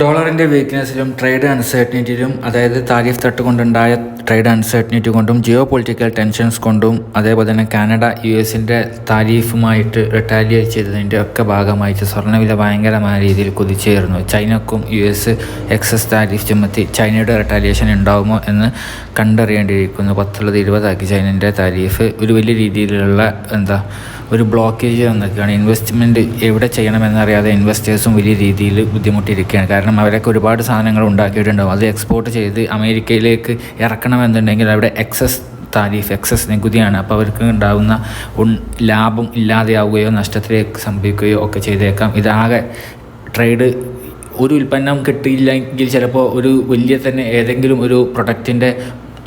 ഡോളറിന്റെ വീക്ക്നെസ്സിലും ട്രേഡ് അൺസർട്ടനിറ്റിയിലും അതായത് താരിഫ് തട്ട് കൊണ്ടുണ്ടായ ട്രേഡ് അൺസർട്ടനിറ്റി കൊണ്ടും ജിയോ പൊളിറ്റിക്കൽ ടെൻഷൻസ് കൊണ്ടും അതേപോലെ തന്നെ കാനഡ യു എസിന്റെ താരീഫുമായിട്ട് റിട്ടാലിയേറ്റ് ചെയ്തതിന്റെ ഒക്കെ ഭാഗമായിട്ട് സ്വർണവില ഭയങ്കരമായ രീതിയിൽ കുതിച്ചേർന്നു ചൈനക്കും യു എസ് എക്സസ് താരീഫ് ചുമത്തി ചൈനയുടെ റിട്ടാലിയേഷൻ ഉണ്ടാകുമോ എന്ന് കണ്ടറിയേണ്ടിയിരിക്കുന്നു. പത്തുള്ളത് ഇരുപതാക്കി ചൈനന്റെ താരീഫ് ഒരു വലിയ രീതിയിലുള്ള എന്താ ഒരു ബ്ലോക്കേജ് വന്നിരിക്കുകയാണ്. ഇൻവെസ്റ്റ്മെന്റ് എവിടെ ചെയ്യണമെന്നറിയാതെ ഇൻവെസ്റ്റേഴ്സും വലിയ രീതിയിൽ ബുദ്ധിമുട്ടിയിരിക്കുകയാണ്. കാരണം അവരൊക്കെ ഒരുപാട് സാധനങ്ങൾ ഉണ്ടാക്കിയിട്ടുണ്ടാവും. അത് എക്സ്പോർട്ട് ചെയ്ത് അമേരിക്കയിലേക്ക് ഇറക്കണമെന്നുണ്ടെങ്കിൽ അവിടെ എക്സസ് താരിഫ് എക്സസ് നികുതിയാണ്. അപ്പോൾ അവർക്ക് ഉണ്ടാകുന്ന ലാഭം ഇല്ലാതെയാവുകയോ നഷ്ടത്തിലേക്ക് സംഭവിക്കുകയോ ഒക്കെ ചെയ്തേക്കാം. ഇതാകെ ട്രേഡ് ഒരു ഉൽപ്പന്നം കിട്ടിയില്ലെങ്കിൽ ചിലപ്പോൾ ഒരു വലിയ തന്നെ ഏതെങ്കിലും ഒരു പ്രൊഡക്റ്റിന്റെ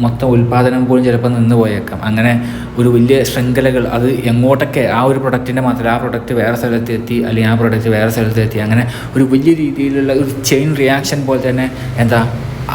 മൊത്തം ഉൽപ്പാദനം പോലും ചിലപ്പോൾ നിന്ന് പോയേക്കാം. അങ്ങനെ ഒരു വലിയ ശൃംഖലകൾ അത് എങ്ങോട്ടൊക്കെ ആ ഒരു പ്രൊഡക്റ്റിന്റെ മാത്രം ആ പ്രൊഡക്റ്റ് വേറെ സ്ഥലത്ത് എത്തി അല്ലെങ്കിൽ ആ പ്രൊഡക്റ്റ് വേറെ സ്ഥലത്ത് എത്തി. അങ്ങനെ ഒരു വലിയ രീതിയിലുള്ള ഒരു ചെയിൻ റിയാക്ഷൻ പോലെ തന്നെ എന്താ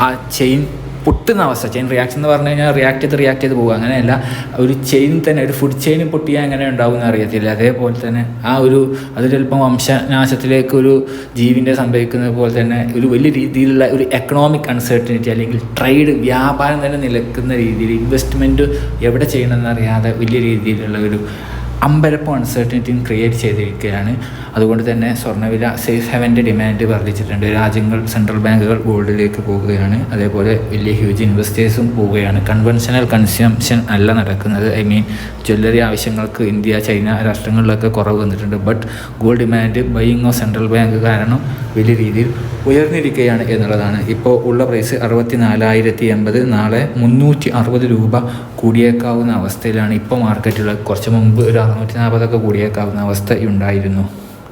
ആ ചെയിൻ പൊട്ടുന്ന അവസ്ഥ. ചെയിൻ റിയാക്ഷൻ എന്ന് പറഞ്ഞു കഴിഞ്ഞാൽ റിയാക്ട് ചെയ്ത് റിയാക്ട് ചെയ്ത് പോകുക അങ്ങനെയല്ല. ഒരു ചെയിൻ തന്നെ ഒരു ഫുഡ് ചെയിൻ പൊട്ടിയാൽ എങ്ങനെ ഉണ്ടാവും എന്ന് അറിയത്തില്ല. അതേപോലെ തന്നെ ആ ഒരു അത് ചിലപ്പം വംശനാശത്തിലേക്ക് ഒരു ജീവിന്റെ സംഭവിക്കുന്നത് പോലെ തന്നെ ഒരു വലിയ രീതിയിലുള്ള ഒരു എക്കണോമിക് അൺസർട്ടനിറ്റി അല്ലെങ്കിൽ ട്രേഡ് വ്യാപാരം തന്നെ നിലക്കുന്ന രീതിയിൽ ഇൻവെസ്റ്റ്മെന്റ് എവിടെ ചെയ്യണമെന്നറിയാതെ വലിയ രീതിയിലുള്ള ഒരു അമ്പരപ്പം അൺസർട്ടനിറ്റിയും ക്രിയേറ്റ് ചെയ്തിരിക്കുകയാണ്. അതുകൊണ്ട് തന്നെ സ്വർണവില സേഫ് ഹെവന്റെ ഡിമാൻഡ് വർദ്ധിച്ചിട്ടുണ്ട്. രാജ്യങ്ങൾ സെൻട്രൽ ബാങ്കുകൾ ഗോൾഡിലേക്ക് പോവുകയാണ് അതേപോലെ വലിയ ഹ്യൂജ് ഇൻവെസ്റ്റേഴ്സും പോവുകയാണ്. കൺവെൻഷനൽ കൺസ്യൂംഷൻ അല്ല നടക്കുന്നത്. ഐ മീൻ ജ്വല്ലറി ആവശ്യങ്ങൾക്ക് ഇന്ത്യ ചൈന രാഷ്ട്രങ്ങളിലൊക്കെ കുറവ് വന്നിട്ടുണ്ട്. But gold demand buying of central bank കാരണം വലിയ രീതിയിൽ ഉയർന്നിരിക്കുകയാണ് എന്നുള്ളതാണ്. ഇപ്പോൾ ഉള്ള പ്രൈസ് അറുപത്തി നാലായിരത്തി എൺപത് നാളെ മുന്നൂറ്റി അറുപത് രൂപ കൂടിയേക്കാവുന്ന അവസ്ഥയിലാണ് ഇപ്പോൾ മാർക്കറ്റുള്ള കുറച്ച് മുമ്പ് ഒരു അറുന്നൂറ്റി നാൽപ്പതൊക്കെ കൂടിയേക്കാവുന്ന അവസ്ഥ ഉണ്ടായിരുന്നു